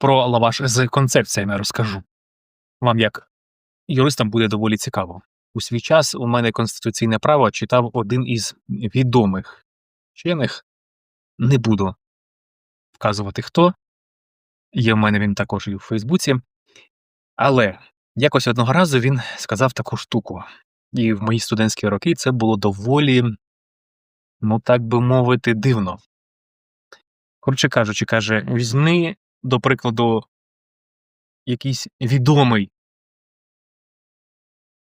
про лаваш з концепціями розкажу. Вам як юристам буде доволі цікаво. У свій час у мене конституційне право читав один із відомих вчених. Не буду вказувати хто. Є в мене він також і у Фейсбуці. Але якось одного разу він сказав таку штуку. І в мої студентські роки це було доволі, ну так би мовити, дивно. Коротше кажучи, каже: візьми, до прикладу, якийсь відомий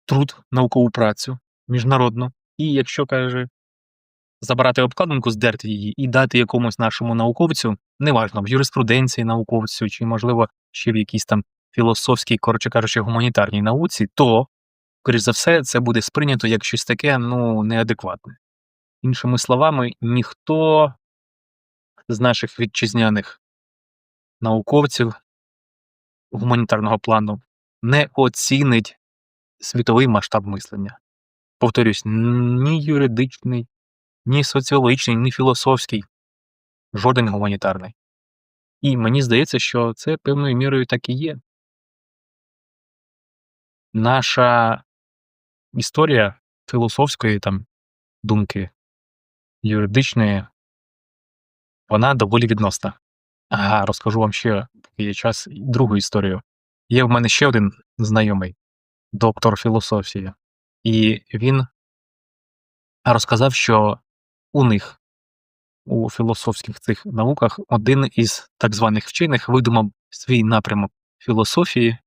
труд, наукову працю міжнародну, і якщо каже, забрати обкладинку, здерти її і дати якомусь нашому науковцю, неважно, в юриспруденції науковцю, чи, можливо, ще в якійсь там філософській, коротше кажучи, гуманітарній науці, то, скоріш за все, це буде сприйнято як щось таке, ну, неадекватне. Іншими словами, ніхто з наших вітчизняних науковців гуманітарного плану не оцінить світовий масштаб мислення. Повторюсь, ні юридичний, ні соціологічний, ні філософський, жоден гуманітарний. І мені здається, що це певною мірою так і є. Наша історія філософської там думки, юридичної, вона доволі відносна. Ага, розкажу вам ще, є час, другу історію. Є в мене ще один знайомий, доктор філософії, і він розказав, що у них у філософських цих науках один із так званих вчених видумав свій напрямок філософії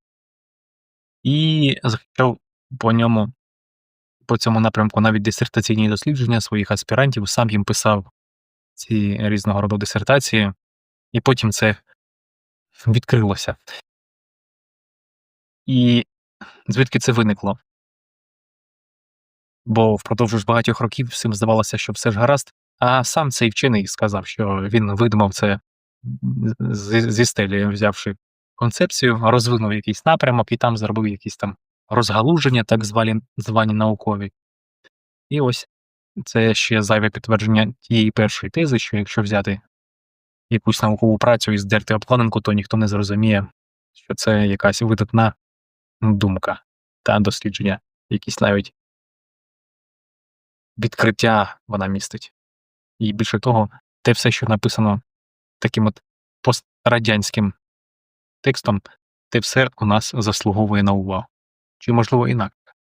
і захищав по ньому, по цьому напрямку навіть дисертаційні дослідження своїх аспірантів, сам їм писав ці різного роду дисертації, і потім це відкрилося. І звідки це виникло? Бо впродовж багатьох років всім здавалося, що все ж гаразд, а сам цей вчений сказав, що він видумав це з- зі стелі, взявши концепцію, розвинув якийсь напрямок і там зробив якісь там розгалуження, так звані, звані наукові. І ось це ще зайве підтвердження тієї першої тези, що якщо взяти якусь наукову працю і здерти обкладинку, то ніхто не зрозуміє, що це якась видатна думка та дослідження, якісь навіть відкриття вона містить. І більше того, те все, що написано таким от пострадянським текстом, те все у нас заслуговує на увагу. Чи можливо інакше.